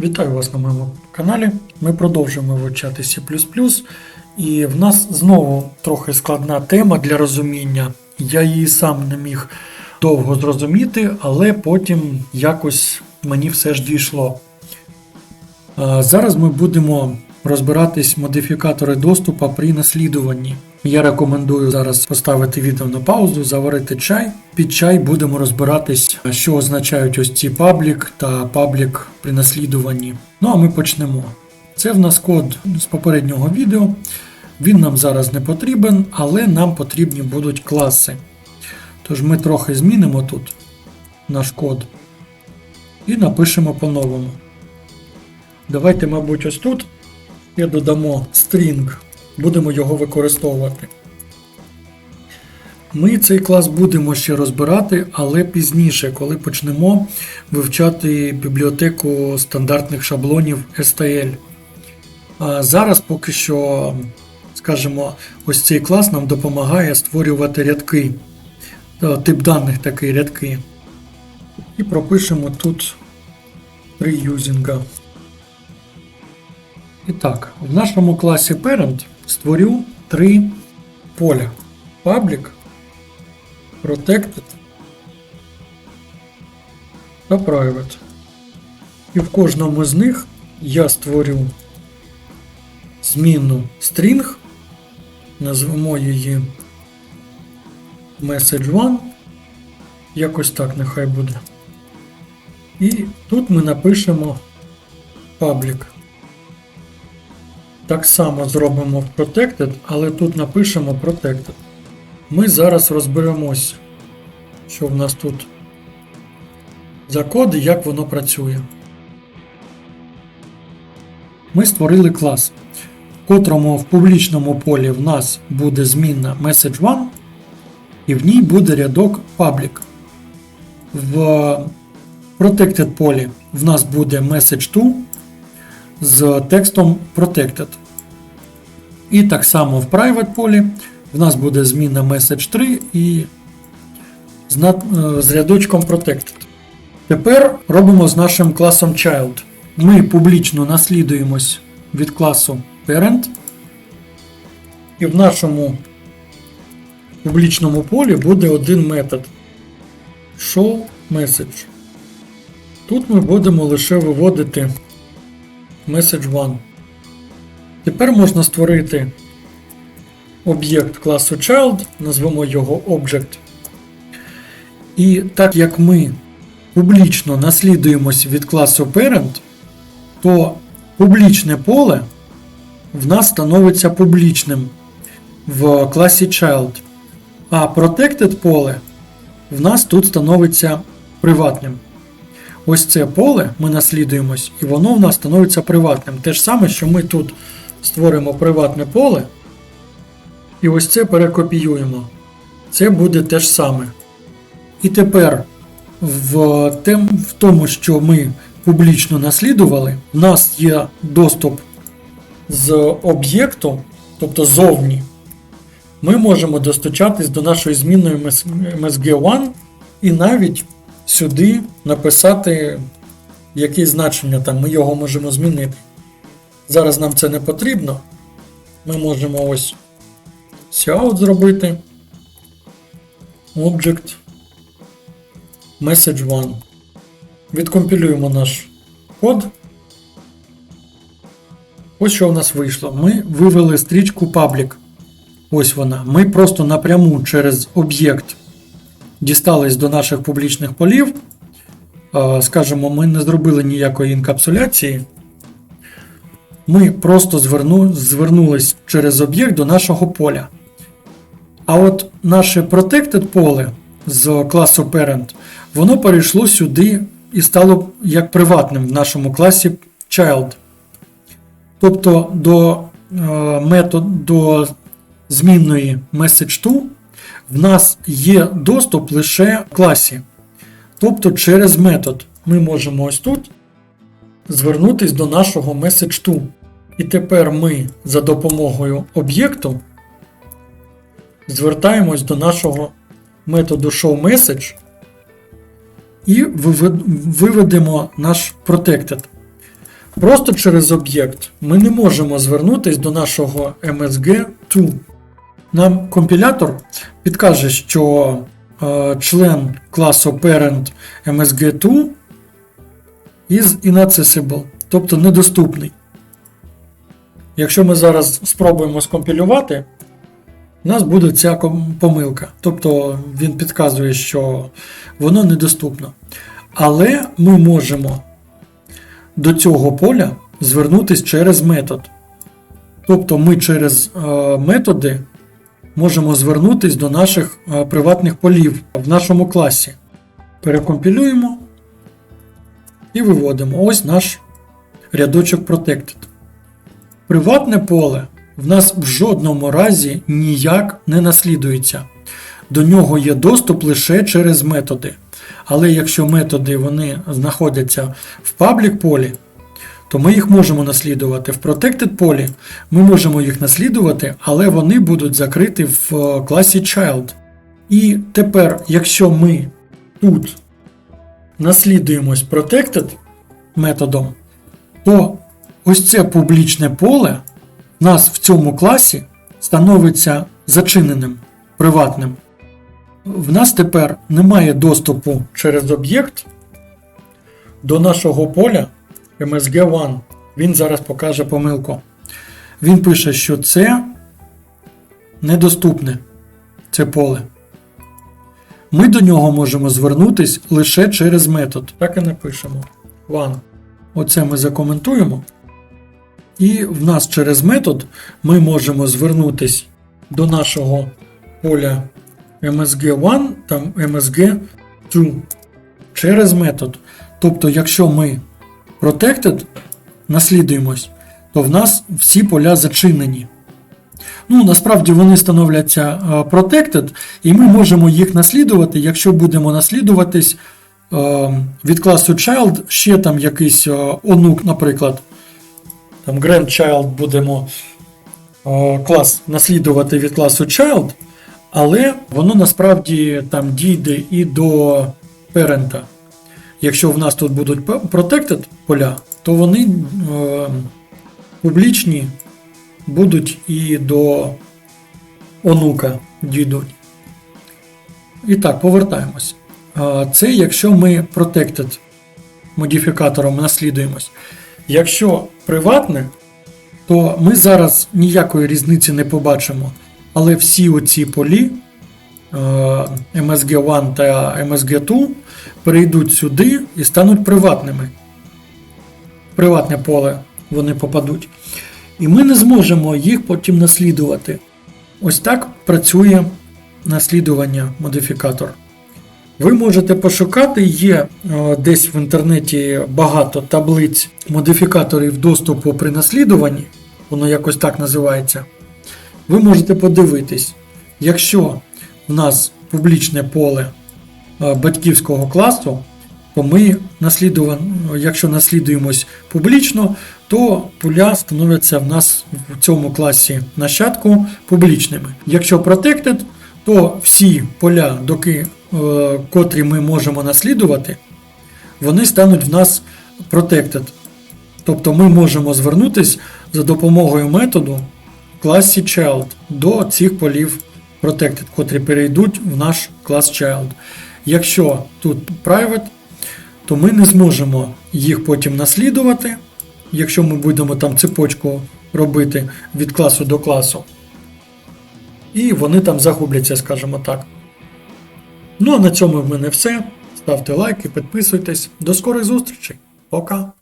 Вітаю вас на моєму каналі. Ми продовжуємо вивчати C++, і в нас знову трохи складна тема для розуміння. Я її сам не міг довго зрозуміти, але потім якось мені все ж дійшло. Зараз ми будемо розбиратись модифікатори доступу при наслідуванні. Я рекомендую зараз поставити відео на паузу, заварити чай. Під чай будемо розбиратись, що означають ось ці паблік та паблік при наслідуванні. Ну а ми почнемо. Це в нас код з попереднього відео. Він нам зараз не потрібен, але нам потрібні будуть класи. Тож ми трохи змінимо тут наш код і напишемо по-новому. Давайте, мабуть, ось тут і додамо string, будемо його використовувати. Ми цей клас будемо ще розбирати, але пізніше, коли почнемо вивчати бібліотеку стандартних шаблонів STL. А зараз поки що, скажімо, ось цей клас нам допомагає створювати рядки, Е, тип даних такий рядки. І пропишемо тут три юзінга. І так, в нашому класі Parent створю три поля: Public, Protected та Private. І в кожному з них я створю змінну string, назвемо її message1. Якось так нехай буде. І тут ми напишемо public. Так само зробимо в Protected, але тут напишемо Protected. Ми зараз розберемось, що в нас тут за код і як воно працює. Ми створили клас, в котрому в публічному полі в нас буде змінна message1, і в ній буде рядок public. В Protected полі в нас буде message2 з текстом Protected. І так само в Private полі в нас буде зміна message 3 і е, з рядочком Protected. Тепер робимо з нашим класом Child. Ми публічно наслідуємось від класу Parent. І в нашому публічному полі буде один метод show message. Тут ми будемо лише виводити message1. Тепер можна створити об'єкт класу child, назвемо його object. І так як ми публічно наслідуємось від класу parent, то публічне поле в нас становиться публічним в класі child. А protected поле в нас тут становиться приватним. Ось це поле ми наслідуємось, і воно в нас становиться приватним. Те ж саме, що ми тут створимо приватне поле, і ось це перекопіюємо. Це буде те ж саме. І тепер в, тем, в тому, що ми публічно наслідували, в нас є доступ з об'єкту, тобто зовні. Ми можемо достучатись до нашої змінної MSG1 і навіть сюди написати якесь значення там, ми його можемо змінити. Зараз нам це не потрібно. Ми можемо ось cout зробити. Object message1. Відкомпілюємо наш код. Ось що у нас вийшло. Ми вивели стрічку public. Ось вона. Ми просто напряму через об'єкт дістались до наших публічних полів. Е, Скажімо, ми не зробили ніякої інкапсуляції. Ми просто зверну, звернулись через об'єкт до нашого поля. А от наше protected поле з класу parent, воно перейшло сюди і стало як приватним в нашому класі child. Тобто до е, метод, до змінної message2 в нас є доступ лише в класі. Тобто через метод ми можемо ось тут звернутися до нашого message2. І тепер ми за допомогою об'єкту звертаємось до нашого методу showMessage і виведемо наш protected. Просто через об'єкт ми не можемо звернутися до нашого MSG2. Нам компілятор підкаже, що е, член класу parent MSG2 is inaccessible, тобто недоступний. Якщо ми зараз спробуємо скомпілювати, у нас буде ця помилка. Тобто він підказує, що воно недоступно. Але ми можемо до цього поля звернутися через метод. Тобто ми через е, методи можемо звернутися до наших е, приватних полів в нашому класі. Перекомпілюємо і виводимо. Ось наш рядочок Protected. Приватне поле в нас в жодному разі ніяк не наслідується. До нього є доступ лише через методи. Але якщо методи вони знаходяться в паблік полі, то ми їх можемо наслідувати. В Protected полі ми можемо їх наслідувати, але вони будуть закриті в е, класі Child. І тепер, якщо ми тут наслідуємось Protected методом, то ось це публічне поле в нас в цьому класі становиться зачиненим, приватним. В нас тепер немає доступу через об'єкт до нашого поля MSG1. Він зараз покаже помилку. Він пише, що це недоступне це поле. Ми до нього можемо звернутись лише через метод. Так і напишемо. One. Оце ми закоментуємо. І в нас через метод ми можемо звернутись до нашого поля MSG1 та MSG2 через метод. Тобто, якщо ми protected наслідуємось, то в нас всі поля зачинені. Ну, насправді вони становляться е, protected, і ми можемо їх наслідувати, якщо будемо наслідуватись е, від класу child, ще там якийсь е, онук, наприклад, там grandchild будемо клас наслідувати від класу child, але воно насправді там дійде і до parent. Якщо в нас тут будуть protected поля, то вони е, публічні будуть і до онука дійдуть. І так, повертаємось. Е, Це якщо ми protected модифікатором наслідуємось. Якщо приватне, то ми зараз ніякої різниці не побачимо. Але всі оці полі е, MSG1 та MSG2 перейдуть сюди і стануть приватними. Приватне поле вони попадуть. І ми не зможемо їх потім наслідувати. Ось так працює наслідування модифікатор. Ви можете пошукати, є е, десь в інтернеті багато таблиць модифікаторів доступу при наслідуванні, воно якось так називається. Ви можете подивитись, якщо в нас публічне поле батьківського класу, то ми якщо наслідуємось публічно, то поля становляться в нас в цьому класі нащадку публічними. Якщо protected, то всі поля, доки, е, котрі ми можемо наслідувати, вони стануть в нас protected. Тобто ми можемо звернутися за допомогою методу в класі child до цих полів protected, котрі перейдуть в наш клас child. Якщо тут private, то ми не зможемо їх потім наслідувати, якщо ми будемо там цепочку робити від класу до класу. І вони там загубляться, скажімо так. Ну а на цьому в мене все. Ставте лайки, підписуйтесь. До скорих зустрічей. Пока!